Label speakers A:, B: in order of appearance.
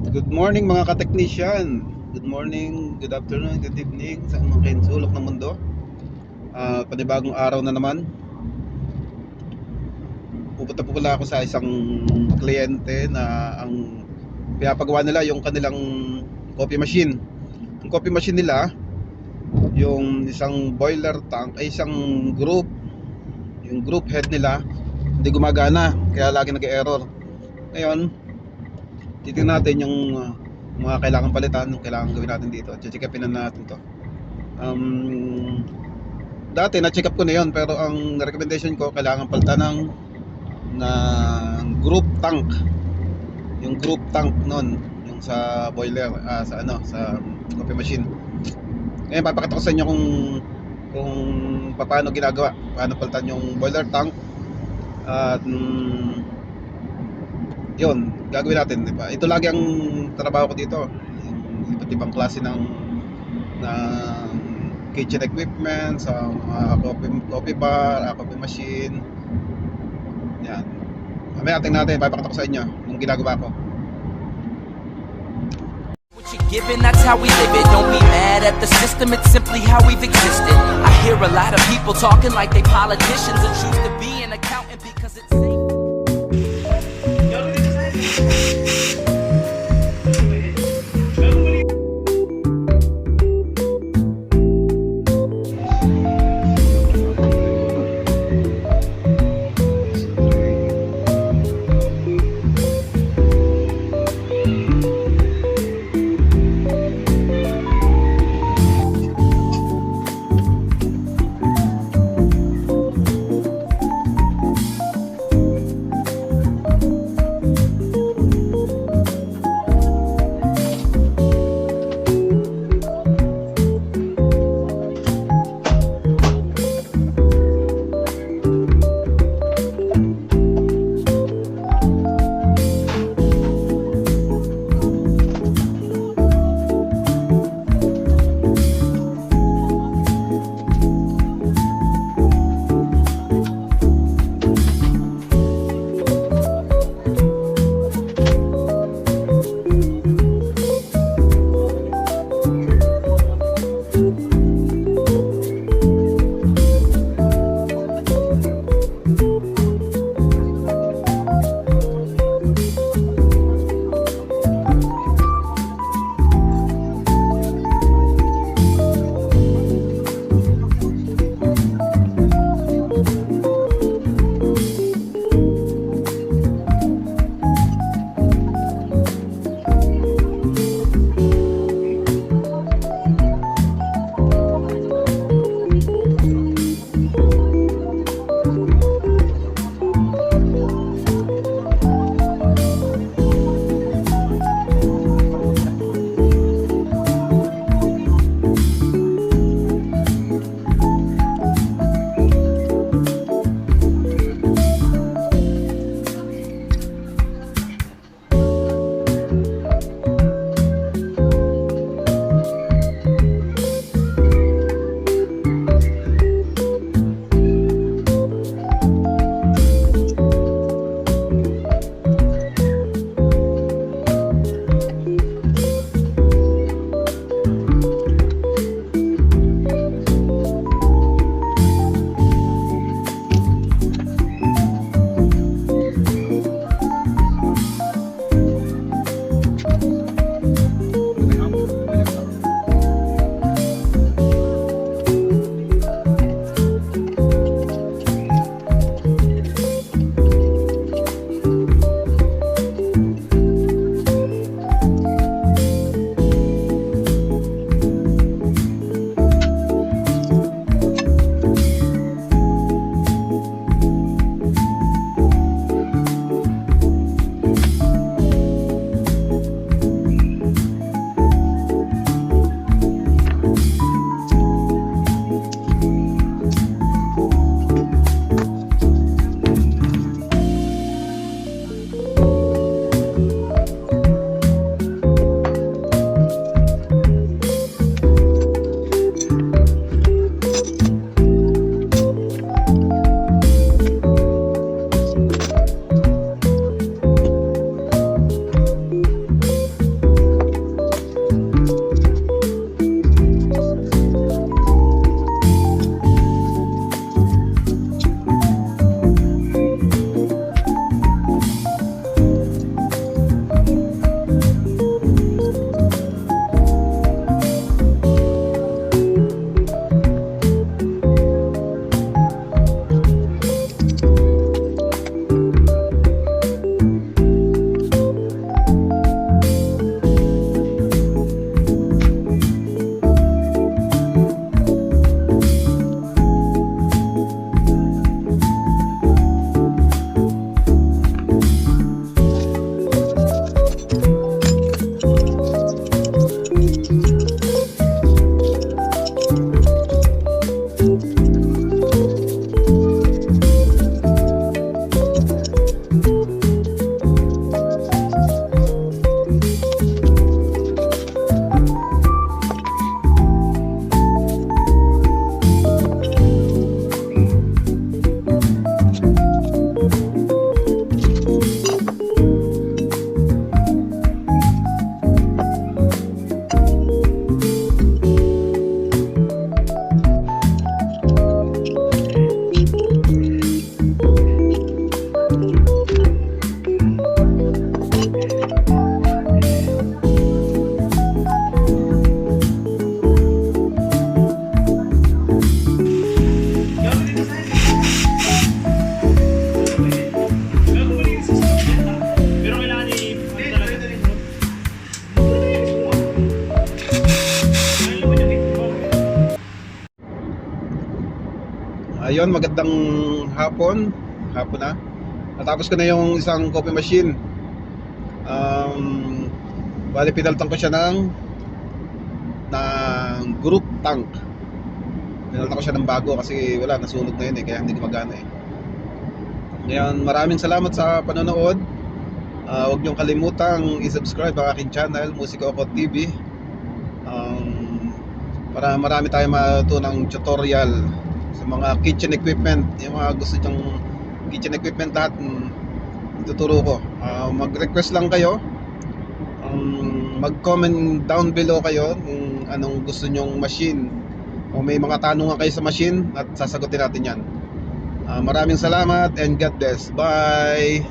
A: Good morning mga ka-technician. Good morning, good afternoon, good evening sa mga kainsulok ng mundo. Ah, panibagong araw na naman. Pupunta po pala ako sa isang kliyente na ang pinapagawa nila yung kanilang coffee machine. Yung coffee machine nila, yung isang boiler tank ay isang group yung group head nila hindi gumagana kaya lagi nag-error ngayon titingnan natin yung uh, mga kailangan palitan, yung kailangan gawin natin dito. Check upin na natin to. Um, dati na-check up ko na yon pero ang recommendation ko kailangan palitan ng ng group tank. Yung group tank nun, yung sa boiler, ah, sa ano, sa coffee machine. Ngayon papakita ko sa inyo kung kung paano ginagawa, paano palitan yung boiler tank at mm, yun, gagawin natin, di ba? Ito lagi ang trabaho ko dito. Yung iba't ibang klase ng ng kitchen equipment, sa mga coffee, coffee bar, ah, coffee machine. Yan. Mamaya tingnan natin, papakita ko sa inyo yung ginagawa ko.
B: Given, that's how we live it. Don't be mad at the system, it's simply how we've existed. I hear a lot of people talking like they politicians and choose to be an accountant because it's
A: ayun, magandang hapon. Hapon na. Natapos ko na yung isang coffee machine. Um, bali, pinaltan ko siya ng ng group tank. Pinaltan ko siya ng bago kasi wala, nasunog na yun eh, kaya hindi gumagana eh. Ngayon, maraming salamat sa panonood. Ah, huwag niyong kalimutang i-subscribe ang aking channel, Musiko Oko TV. Um, para marami tayong matutunang tutorial sa mga kitchen equipment, yung mga gusto niyong kitchen equipment lahat, mm, ituturo ko. Ah, mag-request lang kayo. Um, mag-comment down below kayo kung anong gusto nyong machine o may mga tanungan kayo sa machine at sasagutin natin yan. Ah, maraming salamat and God bless. Bye!